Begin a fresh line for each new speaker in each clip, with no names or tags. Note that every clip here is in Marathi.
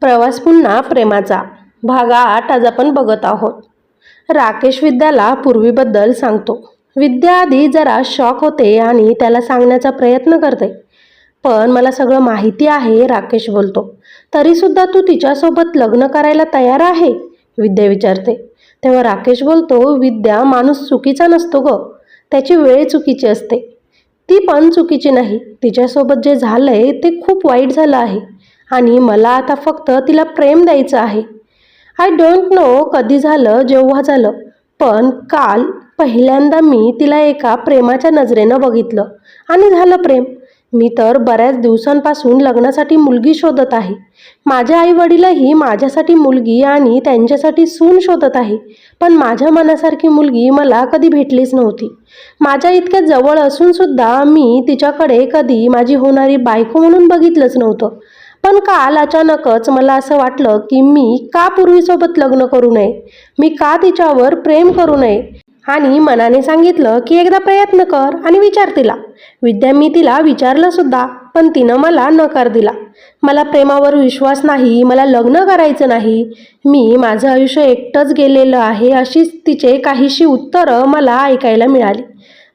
प्रवास पुन्हा प्रेमाचा. भाग आठ आज आपण बघत आहोत. राकेश विद्याला पूर्वीबद्दल सांगतो. विद्या आधी जरा शॉक होते आणि त्याला सांगण्याचा प्रयत्न करते. पण मला सगळं माहिती आहे राकेश बोलतो. तरीसुद्धा तू तिच्यासोबत लग्न करायला तयार आहे? विद्या विचारते. तेव्हा राकेश बोलतो विद्या माणूस चुकीचा नसतो ग. त्याची वेळ चुकीची असते. ती पण चुकीची नाही. तिच्यासोबत जे झालंय ते खूप वाईट झालं आहे. आणि मला आता फक्त तिला प्रेम द्यायचं आहे. आय डोंट नो कधी झालं जेव्हा झालं. पण काल पहिल्यांदा मी तिला एका प्रेमाच्या नजरेनं बघितलं. आणि झालं प्रेम. मी तर बऱ्याच दिवसांपासून लग्नासाठी मुलगी शोधत आहे. माझ्या आईवडीलही माझ्यासाठी मुलगी आणि त्यांच्यासाठी सून शोधत आहे. पण माझ्या मनासारखी मुलगी मला कधी भेटलीच नव्हती. माझ्या इतक्या जवळ असून सुद्धा मी तिच्याकडे कधी माझी होणारी बायको म्हणून बघितलंच नव्हतं. पण काल अचानकच मला असं वाटलं की मी का पूर्वीसोबत लग्न करू नये? मी का तिच्यावर प्रेम करू नये? आणि मनाने सांगितलं की एकदा प्रयत्न कर आणि विचार तिला. विद्या मी तिला विचारलं सुद्धा पण तिनं मला नकार दिला. मला प्रेमावर विश्वास नाही मला लग्न करायचं नाही. मी माझं आयुष्य एकटंच गेलेलं आहे अशीच तिचे काहीशी उत्तरं मला ऐकायला मिळाली.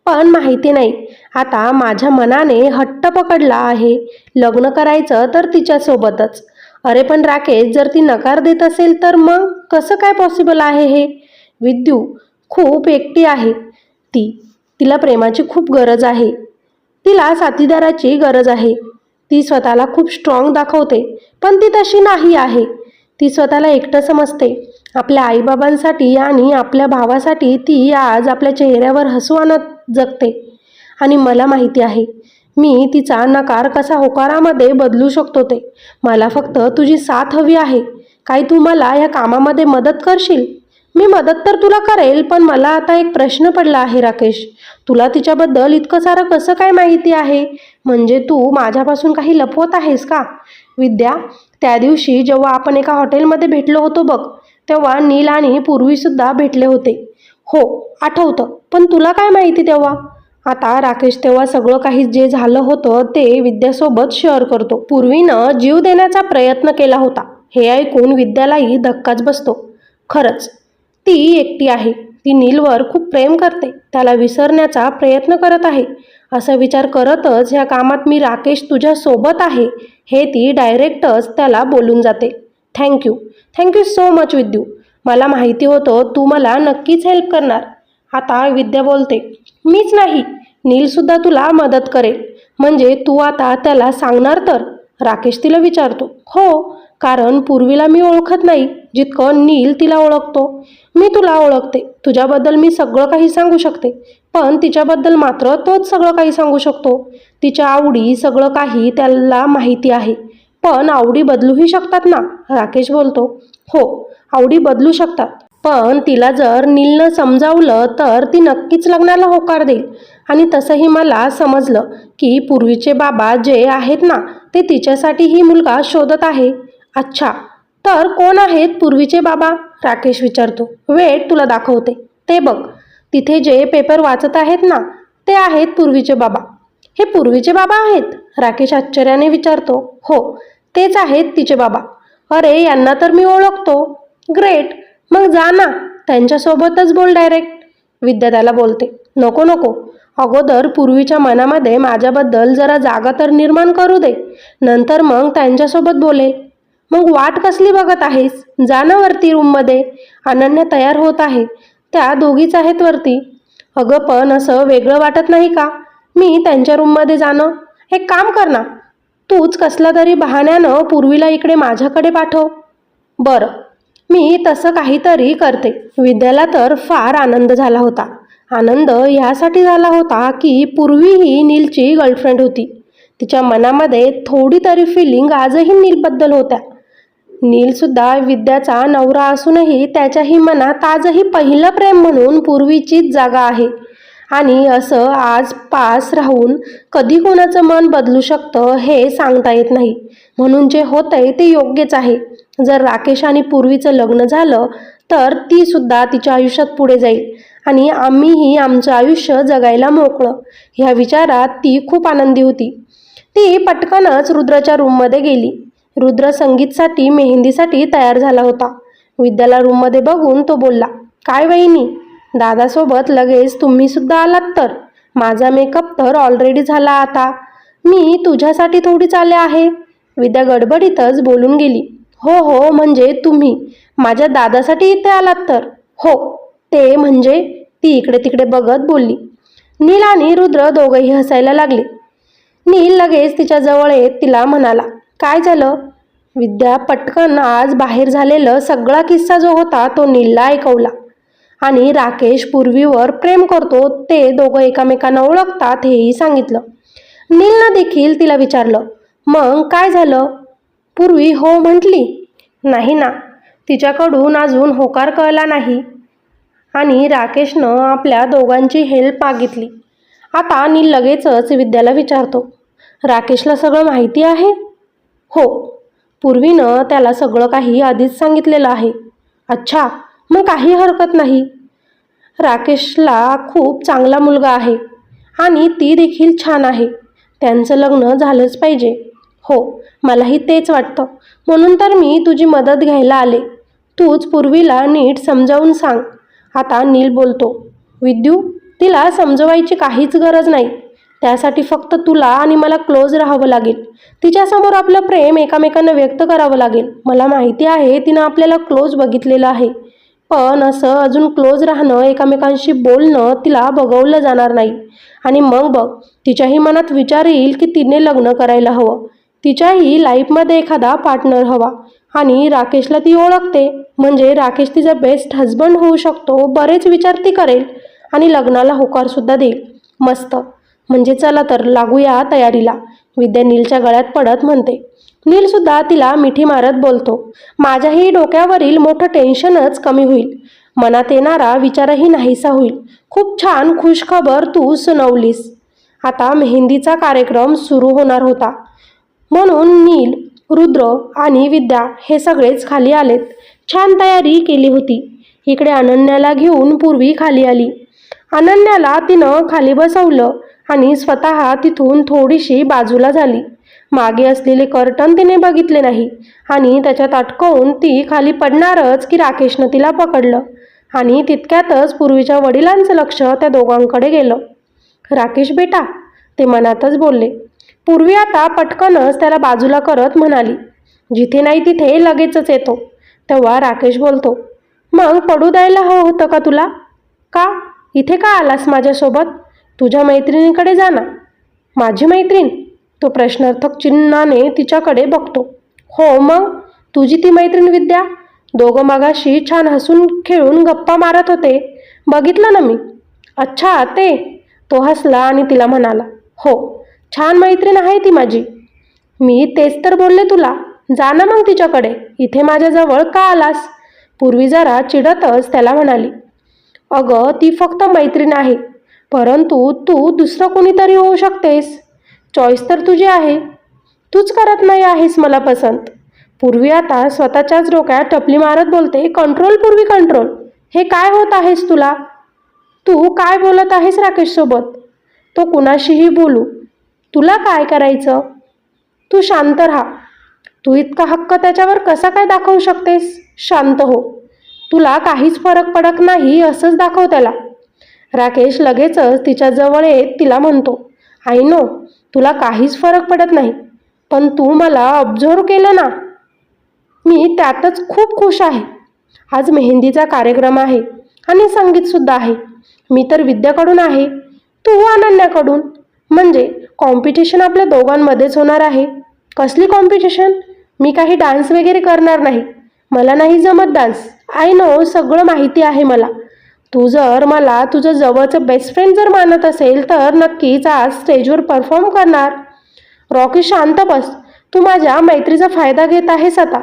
पण माहिती नाही. आता माझ्या मनाने हट्ट पकडला आहे. लग्न करायचं तर तिच्यासोबतच. अरे पण राकेश जर ती नकार देत असेल तर मग कसं काय पॉसिबल आहे हे? विद्यू खूप एकटी आहे. ती तिला प्रेमाची खूप गरज आहे. तिला साथीदाराची गरज आहे. ती स्वतःला खूप स्ट्रॉंग दाखवते पण ती तशी नाही आहे. ती स्वतःला एकटं समजते. आपल्या आईबाबांसाठी आणि आपल्या भावासाठी ती आज आपल्या चेहऱ्यावर हसू आणत जगते. आणि मला माहिती आहे मी तिचा नकार कसा होकारामध्ये बदलू शकतो ते. मला फक्त तुझी साथ हवी आहे. काय तू मला या कामामध्ये मदत करशील? मी मदत तर तुला करेल पण मला आता एक प्रश्न पडला आहे राकेश. तुला तिच्याबद्दल इतकं सारं कसं काय माहिती आहे? म्हणजे तू माझ्यापासून काही लपवत आहेस का? विद्या त्या दिवशी जेव्हा आपण एका हॉटेलमध्ये भेटलो होतो बघ तेव्हा नील आणि पूर्वीसुद्धा भेटले होते. हो आठवतं. पण तुला काय माहिती तेव्हा? आता राकेश तेव्हा सगळं काही जे झालं होतं ते विद्यासोबत शेअर करतो. पूर्वीनं जीव देण्याचा प्रयत्न केला होता. हे ऐकून विद्यालाही धक्काच बसतो. खरंच ती एकटी आहे. ती नीलवर खूप प्रेम करते. त्याला विसरण्याचा प्रयत्न करत आहे. असा विचार करतच ह्या कामात मी राकेश तुझ्या सोबत आहे. हे ती डायरेक्टच त्याला बोलून जाते. Thank you thank you so much विद्यू. मला माहिती होतं तू मला नक्कीच हेल्प करणार. आता विद्या बोलते मीच नाही. नीलसुद्धा तुला मदत करेल. म्हणजे तू आता त्याला सांगणार तर? राकेश तिला विचारतो. हो. कारण पूर्वीला मी ओळखत नाही जितकं नील तिला ओळखतो. मी तुला ओळखते. तुझ्याबद्दल मी सगळं काही सांगू शकते. पण तिच्याबद्दल मात्र तोच सगळं काही सांगू शकतो. तिच्या आवडी सगळं काही त्याला माहिती आहे. पण आवडी बदलूही शकतात ना? राकेश बोलतो. हो आवडी बदलू शकतात. पण तिला जर नीलनं समजावलं तर ती नक्कीच लग्नाला होकार देईल. आणि तसंही मला समजलं की पूर्वीचे बाबा जे आहेत ना ते तिच्यासाठी ही मुलगा शोधत आहे. अच्छा तर कोण आहेत पूर्वीचे बाबा? राकेश विचारतो. वेट तुला दाखवते. ते बघ तिथे जे पेपर वाचत आहेत ना ते आहेत पूर्वीचे बाबा. हे पूर्वीचे बाबा आहेत? राकेश आश्चर्याने विचारतो. हो तेच आहेत तिचे बाबा. अरे यांना तर मी ओळखतो. ग्रेट मग जा ना. त्यांच्यासोबतच बोल डायरेक्ट विद्या त्याला बोलते. नको नको. अगोदर पूर्वीच्या मनामध्ये माझ्याबद्दल जरा जागा तर निर्माण करू दे. नंतर मग त्यांच्यासोबत बोलेल मग वाट कसली बघत आहेस? जा ना वरती रूममध्ये. अनन्या तयार होत आहे. त्या दोघीच आहेत वरती. अगं पण असं वेगळं वाटत नाही का? मी त्यांच्या रूममध्ये जाणं. एक काम कर ना. तूच कसला तरी बहाण्यानं पूर्वीला इकडे माझ्याकडे पाठव. बरं. मी तसं काहीतरी करते. विद्याला तर फार आनंद झाला होता. आनंद ह्यासाठी झाला होता की पूर्वी ही नीलची गर्लफ्रेंड होती. तिच्या मनामध्ये थोडी तरी फिलिंग आजही नीलबद्दल होत्या. नीलसुद्धा विद्याचा नवरा असूनही त्याच्याही मनात आजही पहिलं प्रेम म्हणून पूर्वीचीच जागा आहे. आणि असं आज पास राहून कधी कोणाचं मन बदलू शकतं हे सांगता येत नाही. म्हणून जे होतंय ते योग्यच आहे. जर राकेश आणि पूर्वीचं लग्न झालं तर ती सुद्धा तिच्या आयुष्यात पुढे जाईल. आणि आम्हीही आमचं आयुष्य जगायला मोकळं. ह्या विचारात ती खूप आनंदी होती. ती पटकनच रुद्राच्या रूममध्ये गेली. रुद्र संगीतसाठी मेहंदीसाठी तयार झाला होता. विद्याला रूममध्ये बघून तो बोलला काय वहिनी? दादासोबत लगेच तुम्ही सुद्धा आलात तर? माझा मेकअप तर ऑलरेडी झाला आता. मी तुझ्यासाठी थोडीच आले आहे. विद्या गडबडीतच बोलून गेली हो हो म्हणजे तुम्ही माझ्या दादासाठी इथे आलात तर? हो ते म्हणजे? ती इकडे तिकडे बघत बोलली. नील आणि रुद्र दोघंही हसायला लागले. नील लगेच तिच्या जवळ येत तिला म्हणाला काय झालं? विद्या पटकन आज बाहेर झालेलं सगळा किस्सा जो होता तो नीलला ऐकवला. आणि राकेश पूर्वीवर प्रेम करतो ते दोघं एकामेकांना ओळखतात हेही सांगितलं. नीलनं देखील तिला विचारलं मग काय झालं? पूर्वी हो म्हटली? नाही ना तिच्याकडून अजून होकार कळला नाही. आणि राकेशनं आपल्या दोघांची हेल्प मागितली. आता नील लगेचच विद्याला विचारतो राकेशला सगळं माहिती आहे? हो. पूर्वीनं त्याला सगळं काही आधीच सांगितलेलं आहे. अच्छा मग काही हरकत नाही. राकेशला खूप चांगला मुलगा आहे आणि ती देखील छान आहे. त्यांचं लग्न झालंच पाहिजे. हो मलाही तेच वाटतं. म्हणून तर मी तुझी मदत घ्यायला आले. तूच पूर्वीला नीट समजावून सांग. आता नील बोलतो विद्यू तिला समजवायची काहीच गरज नाही. त्यासाठी फक्त तुला आणि मला क्लोज राहावं लागेल. तिच्यासमोर आपलं प्रेम एकामेकांना व्यक्त करावं लागेल. मला माहिती आहे तिनं आपल्याला क्लोज बघितलेलं आहे. पण असं अजून क्लोज राहणं एकामेकांशी बोलणं तिला बघवलं जाणार नाही. आणि मग बघ तिच्याही मनात विचार येईल की तिने लग्न करायला हवं. तिच्याही लाईफमध्ये एखादा पार्टनर हवा. आणि राकेशला ती ओळखते. म्हणजे राकेश तिचा बेस्ट हजबंड होऊ शकतो बरेच विचार ती करेल. आणि लग्नाला होकारसुद्धा देईल. मस्त. म्हणजे चला तर लागूया तयारीला. विद्या नीलच्या गळ्यात पडत म्हणते. नीलसुद्धा तिला मिठी मारत बोलतो. माझ्याही डोक्यावरील मोठं टेन्शनच कमी होईल. मनात येणारा विचारही नाहीसा होईल. खूप छान खुशखबर तू सुनावलीस. आता मेहंदीचा कार्यक्रम सुरू होणार होता. म्हणून नील रुद्र आणि विद्या हे सगळेच खाली आलेत. छान तयारी केली होती. इकडे अनन्याला घेऊन पूर्वी खाली आली. अनन्याला तिनं खाली बसवलं. आणि स्वतः तिथून थोडीशी बाजूला झाली. मागे असलेले कर्टन तिने बघितले नाही आणि त्याच्यात अटकवून ती खाली पडणारच की राकेशनं तिला पकडलं आणि तितक्यातच पूर्वीच्या वडिलांचं लक्ष त्या दोघांकडे गेलं. राकेश बेटा ते मनातच बोलले. पूर्वी आता पटकनच त्याला बाजूला करत म्हणाली जिथे नाही तिथे लगेचच येतो. तेव्हा राकेश बोलतो मग पडू द्यायला हवं होतं का तुला? का? इथे का आलास माझ्यासोबत? तुझ्या मैत्रिणीकडे जा ना. माझी मैत्रीण तो प्रश्नार्थक चिन्हाने तिच्याकडे बघतो. हो मग तुझी ती मैत्रीण विद्या? दोघं मागाशी छान हसून खेळून गप्पा मारत होते. बघितलं ना मी. अच्छा ते. तो हसला आणि तिला म्हणाला हो छान मैत्रीण आहे ती माझी. मी तेच तर बोलले तुला. जा ना मग तिच्याकडे. इथे माझ्याजवळ का आलास? पूर्वी जरा चिडतच त्याला म्हणाली. अगं ती फक्त मैत्रीण आहे. परंतु तू दुसरं कोणीतरी होऊ शकतेस. चॉईस तर तुझी आहे. तूच करत नाही आहेस मला पसंत. पूर्वी आता स्वतःच्याच डोक्यात टपली मारत बोलते कंट्रोल पूर्वी कंट्रोल हे काय होत आहेस तुला? तू काय बोलत आहेस राकेशसोबत तो कुणाशीही बोलू. तुला काय करायचं? तू शांत राहा. तू इतका हक्क त्याच्यावर कसा काय दाखवू शकतेस? शांत हो. तुला काहीच फरक पडत नाही असंच दाखव त्याला. राकेश लगेचच तिच्या जवळ येत तिला म्हणतो आय नो तुला काहीच फरक पडत नाही पण तू मला ऑब्झर्व केलं ना. मी त्यातच खूप खुश आहे. आज मेहंदीचा कार्यक्रम आहे आणि संगीतसुद्धा आहे. मी तर विद्याकडून आहे. तू अनन्याकडून. म्हणजे कॉम्पिटिशन आपल्या दोघांमध्येच होणार आहे. कसली कॉम्पिटिशन मी काही डान्स वगैरे करणार नाही. मला नाही जमत डान्स आय नो सगळं माहिती आहे मला. तू जर मला तुझं जवळचं बेस्ट फ्रेंड जर मानत असेल तर नक्कीच आज स्टेजवर परफॉर्म करणार. रॉकी शांत बस. तू माझ्या मैत्रीचा फायदा घेत आहेस आता.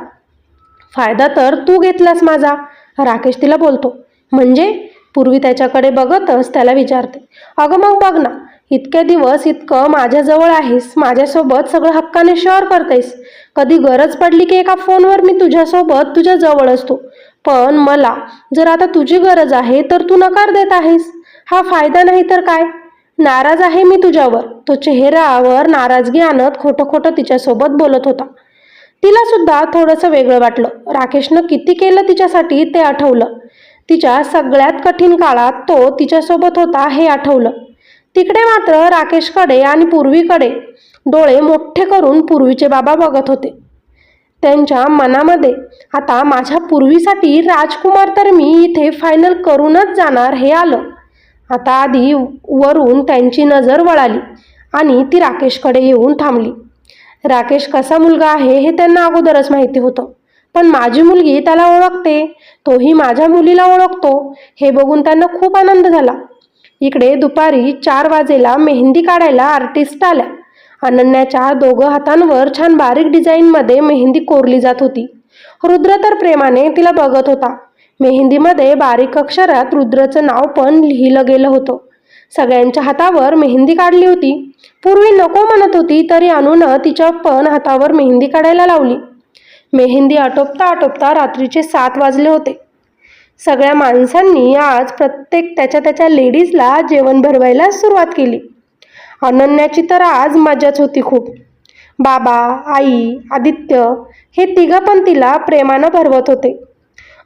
फायदा तर तू घेतलास माझा राकेश तिला बोलतो. म्हणजे? पूर्वी त्याच्याकडे बघतच त्याला विचारते. अगं मग बघ ना इतके दिवस इतकं माझ्याजवळ आहेस माझ्यासोबत सगळं हक्काने शेअर करतेस. कधी गरज पडली की एका फोनवर मी तुझ्यासोबत तुझ्या जवळ असतो. पण मला जर आता तुझी गरज आहे तर तू नकार देत आहेस. हा फायदा नाही तर काय? नाराज आहे मी तुझ्यावर. तो चेहऱ्यावर नाराजगी आणत खोटं खोटं तिच्यासोबत बोलत होता. तिला सुद्धा थोडंसं वेगळं वाटलं. राकेशनं किती केलं तिच्यासाठी ते आठवलं. तिच्या सगळ्यात कठीण काळात तो तिच्यासोबत होता हे आठवलं. तिकडे मात्र राकेशकडे आणि पूर्वीकडे डोळे मोठे करून पूर्वीचे बाबा बघत होते. त्यांच्या मनामध्ये आता माझ्या पूर्वीसाठी राजकुमार तर मी इथे फायनल करूनच जाणार हे आलं. आता आधी वरून त्यांची नजर वळाली आणि ती राकेशकडे येऊन थांबली. राकेश कसा मुलगा आहे हे त्यांना अगोदरच माहिती होतं. पण माझी मुलगी त्याला ओळखते तोही माझ्या मुलीला ओळखतो हे बघून त्यांना खूप आनंद झाला. इकडे दुपारी चार वाजेला मेहंदी काढायला आर्टिस्ट आल्या. अनन्याच्या दोघं हातांवर छान बारीक डिझाईनमध्ये मेहंदी कोरली जात होती. रुद्र तर प्रेमाने तिला बघत होता. मेहंदीमध्ये बारीक अक्षरात रुद्रचं नाव पण लिहिलं गेलं होतं. सगळ्यांच्या हातावर मेहंदी काढली होती. पूर्वी नको म्हणत होती तरी अनुनं तिच्या पण हातावर मेहंदी काढायला लावली. मेहंदी आटोपता आटोपता रात्रीचे सात वाजले होते. सगळ्या माणसांनी आज प्रत्येक त्याच्या त्याच्या लेडीजला जेवण भरवायला सुरुवात केली. अनन्याची तर आज मजाच होती खूप. बाबा आई आदित्य हे तिघं पण तिला प्रेमानं भरवत होते.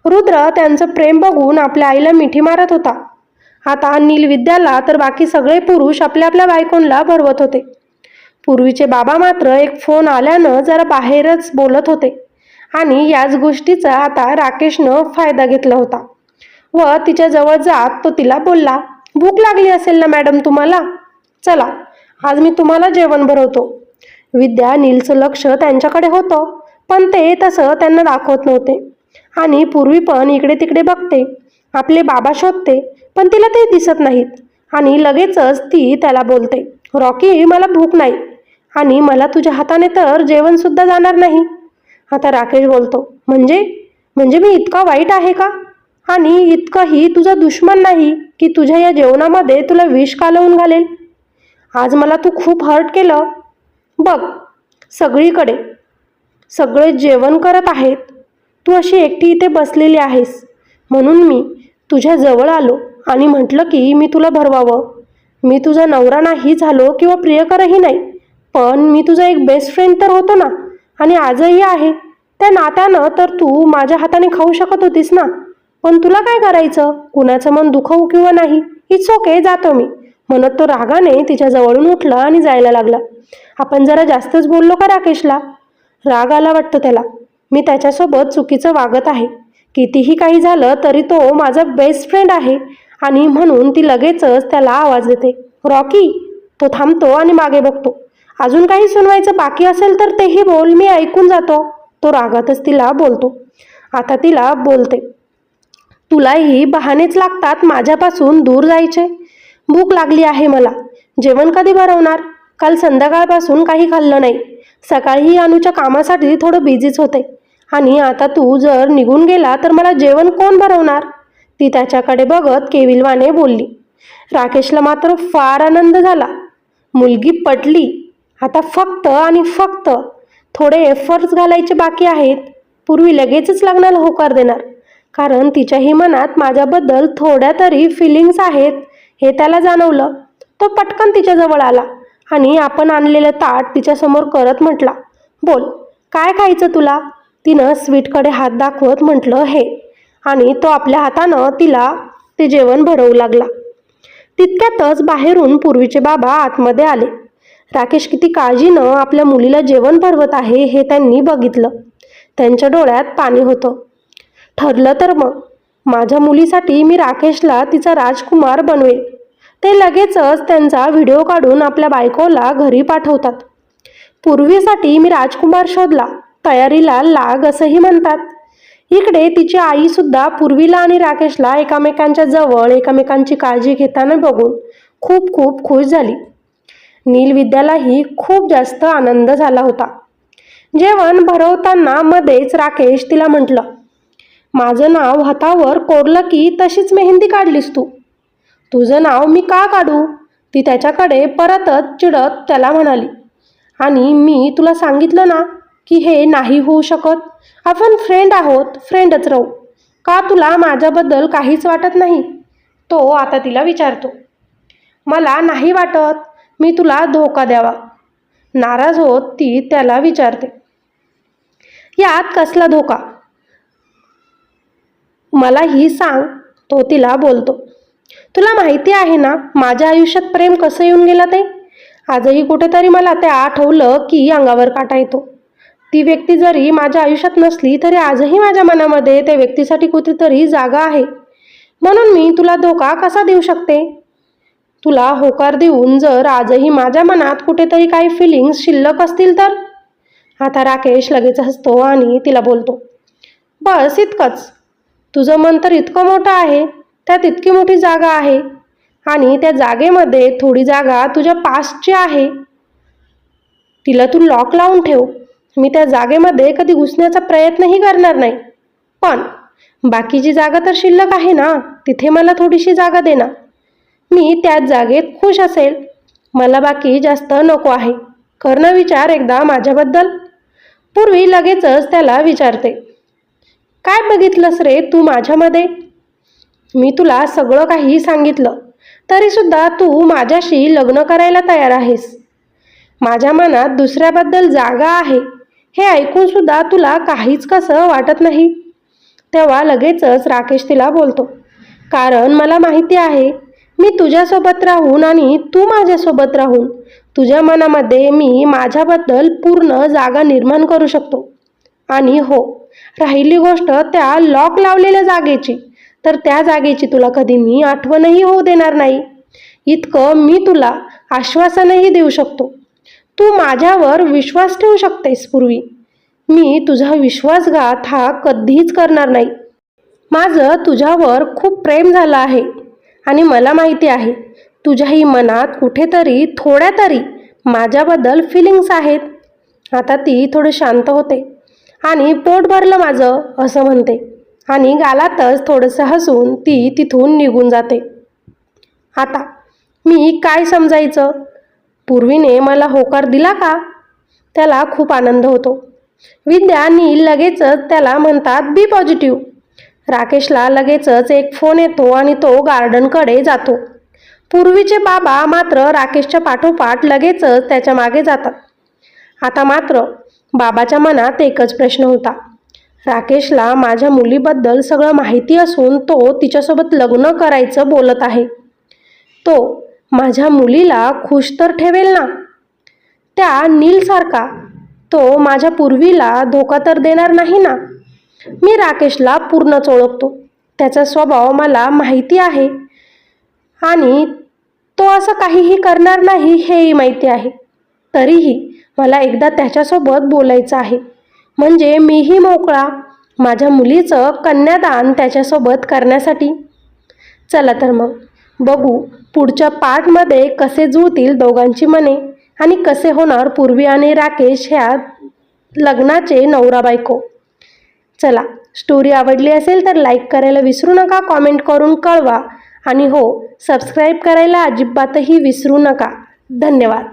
रुद्र त्यांचं प्रेम बघून आपल्या आईला मिठी मारत होता. आता नील विद्याला तर बाकी सगळे पुरुष आपल्या आपल्या बायकोंला भरवत होते. पूर्वीचे बाबा मात्र एक फोन आल्यानं जरा बाहेरच बोलत होते. आणि याच गोष्टीचा आता राकेशनं फायदा घेतला होता. व तिच्या जवळ जात तो तिला बोलला भूक लागली असेल ना मॅडम तुम्हाला? चला आज मी तुम्हाला जेवण भरवतो. विद्या नीलचं लक्ष त्यांच्याकडे होतं पण ते तसं त्यांना दाखवत नव्हते. आणि पूर्वी पण इकडे तिकडे बघते आपले बाबा शोधते पण तिला ते दिसत नाहीत. आणि लगेचच ती त्याला बोलते रॉकी मला भूक नाही. आणि मला तुझ्या हाताने तर जेवणसुद्धा जाणार नाही. आता राकेश बोलतो म्हणजे? म्हणजे मी इतका वाईट आहे का? आणि इतकंही तुझा दुश्मन नाही की तुझ्या या जेवणामध्ये तुला विष कालवून घालेल? आज मला तू खूप हर्ट केलं. बघ सगळीकडे सगळे जेवण करत आहेत. तू अशी एकटी इथे बसलेली आहेस. म्हणून मी तुझ्या जवळ आलो आणि म्हटलं की मी तुला भरवावं. मी तुझा नवरा नाही झालो किंवा प्रियकरही नाही पण मी तुझा एक बेस्ट फ्रेंड तर होतो ना. आणि आजही आहे. त्या नात्यानं तर तू माझ्या हाताने खाऊ शकत होतीस ना. पण तुला काय करायचं? कुणाचं मन दुखवू किंवा नाही? इट्स ओके जातो मी. म्हणत तो रागाने तिच्या जवळून उठला आणि जायला लागला. आपण जरा जास्तच बोललो का राकेशला? राग आला वाटतो त्याला. मी त्याच्यासोबत चुकीचं वागत आहे. कितीही काही झालं तरी तो माझा बेस्ट फ्रेंड आहे आणि म्हणून ती लगेचच त्याला आवाज देते. रॉकी तो थांबतो आणि मागे बघतो. अजून काही सुनवायचं बाकी असेल तर तेही बोल मी ऐकून जातो. तो रागातच तिला बोलतो. आता तिला बोलते. तुलाही बहानेच लागतात माझ्यापासून दूर जायचे. भूक लागली आहे मला. जेवण कधी भरवणार काल संध्याकाळपासून काही खाल्लं नाही. सकाळी अनुच्या कामासाठी थोडं बिझीच होते. आणि आता तू जर निघून गेला तर मला जेवण कोण भरवणार ती त्याच्याकडे बघत केविलवाने बोलली. राकेशला मात्र फार आनंद झाला. मुलगी पटली. आता फक्त आणि फक्त थोडे एफर्ट्स घालायचे बाकी आहेत. पूर्वी लगेचच लग्नाला होकार देणार. कारण तिच्याही मनात माझ्याबद्दल थोड्या तरी फिलिंग्स आहेत. हे त्याला जाणवलं. तो पटकन तिच्याजवळ आला आणि आपण आणलेलं ताट तिच्यासमोर करत म्हटला बोल काय खायचं तुला? तिनं स्वीटकडे हात दाखवत म्हटलं हे. आणि तो आपल्या हातानं तिला ते जेवण भरवू लागला. तितक्यातच बाहेरून पूर्वीचे बाबा आतमध्ये आले. राकेश किती काळजीनं आपल्या मुलीला जेवण भरवत आहे हे त्यांनी बघितलं. त्यांच्या डोळ्यात पाणी होतं. ठरलं तर मग. माझ्या मुलीसाठी मी राकेशला तिचा राजकुमार बनवेल ते लगेचच त्यांचा व्हिडिओ काढून आपल्या बायकोला घरी पाठवतात. पूर्वीसाठी मी राजकुमार शोधला तयारीला लाग असंही म्हणतात. इकडे तिची आईसुद्धा पूर्वीला आणि राकेशला एकामेकांच्या जवळ एकामेकांची काळजी घेताना बघून खूप खूप खुश झाली. नीलविद्यालाही खूप जास्त आनंद झाला होता. जेवण भरवताना मध्येच राकेश तिला म्हटलं माझं नाव हातावर कोरलं की तशीच मेहंदी काढलीस तू. तुझं नाव मी का काढू? ती त्याच्याकडे परतच चिडत त्याला म्हणाली. आणि मी तुला सांगितलं ना की हे नाही होऊ शकत. आपण फ्रेंड आहोत फ्रेंडच राहू. का तुला माझ्याबद्दल काहीच वाटत नाही? तो आता तिला विचारतो. मला नाही वाटत मी तुला धोका द्यावा. नाराज होत ती त्याला विचारते. यात कसला धोका? मलाही सांग तो तिला बोलतो. तुला माहिती आहे ना माझ्या आयुष्यात प्रेम कसं येऊन गेलं ते? आजही कुठेतरी मला ते आठवलं की अंगावर काटा येतो. ती व्यक्ती जरी माझ्या आयुष्यात नसली तरी आजही माझ्या मनामध्ये त्या व्यक्तीसाठी कुठेतरी जागा आहे. म्हणून मी तुला धोका कसा देऊ शकते? तुला होकार देऊन जर आजही माझ्या मनात कुठेतरी काही फिलिंग्स शिल्लक असतील तर? आता राकेश लगेच हसतो आणि तिला बोलतो. बस इतकंच. तुझं मन तर इतकं मोठं आहे त्यात इतकी मोठी जागा आहे. आणि त्या जागेमध्ये थोडी जागा तुझ्या पास्टची आहे. तिला तू लॉक लावून ठेव. मी त्या जागेमध्ये कधी घुसण्याचा प्रयत्नही करणार नाही. पण बाकीची जागा तर शिल्लक आहे ना तिथे मला थोडीशी जागा दे ना. मी त्याच जागेत खुश असेल. मला बाकी जास्त नको आहे. करणं विचार एकदा माझ्याबद्दल. पूर्वी लगेचच त्याला विचारते. काय बघितलंस रे तू माझ्यामध्ये? मी तुला सगळं काही सांगितलं. तरीसुद्धा तू माझ्याशी लग्न करायला तयार आहेस. माझ्या मनात दुसऱ्याबद्दल जागा आहे. हे ऐकूनसुद्धा तुला काहीच कसं वाटत नाही? तेव्हा लगेचच राकेश तिला बोलतो कारण मला माहिती आहे मी तुझ्यासोबत राहून आणि तू माझ्यासोबत राहून तुझ्या मनामध्ये मी माझ्याबद्दल पूर्ण जागा निर्माण करू शकतो. आणि हो राहिली गोष्ट त्या लॉक लावलेल्या जागेची. तर त्या जागेची तुला कधी मी आठवणही होऊ देणार नाही. इतकं मी तुला आश्वासनही देऊ शकतो. तू माझ्यावर विश्वास ठेवू शकतेस पूर्वी. मी तुझा विश्वासघात हा कधीच करणार नाही. माझं तुझ्यावर खूप प्रेम झालं आहे आणि मला माहिती आहे तुझ्याही मनात कुठेतरी थोड्या तरी माझ्याबद्दल फिलिंग्स आहेत. आता ती थोडं शांत होते. आणि पोट भरलं माझं असं म्हणते. आणि गालातच थोडंसं हसून ती तिथून निघून जाते. आता मी काय समजायचं? पूर्वीने मला होकार दिला का? त्याला खूप आनंद होतो. विद्या नील लगेचच त्याला म्हणतात बी पॉझिटिव्ह. राकेशला लगेचच एक फोन येतो आणि तो गार्डनकडे जातो. पूर्वीचे बाबा मात्र राकेशच्या पाठोपाठ लगेचच त्याच्यामागे जातात. आता मात्र बाबाच्या मनात एकच प्रश्न होता. राकेशला माझ्या मुलीबद्दल सगळं माहिती असून तो तिच्यासोबत लग्न करायचं बोलत आहे. तो माझ्या मुलीला खुश तर ठेवेल ना? त्या नीलसारखा. तो माझ्या पूर्वीला धोका तर देणार नाही ना? मी राकेशला पूर्णच ओळखतो त्याचा स्वभाव मला माहिती आहे. आणि तो असं काहीही करणार नाही हेही माहिती आहे. तरीही मला एकदा त्याच्यासोबत बोलायचं आहे. म्हणजे मीही मोकळा माझ्या मुलीचं कन्यादान त्याच्यासोबत करण्यासाठी? चला तर मग बघू पुढच्या पार्टमध्ये कसे जुळतील दोघांची मने आणि कसे होणार पूर्वी आणि राकेश ह्या लग्नाचे नवरा बायको. चला स्टोरी आवडली असेल तर लाईक करायला विसरू नका कॉमेंट करून कळवा. आणि हो सबस्क्राईब करायला अजिबातही विसरू नका. धन्यवाद.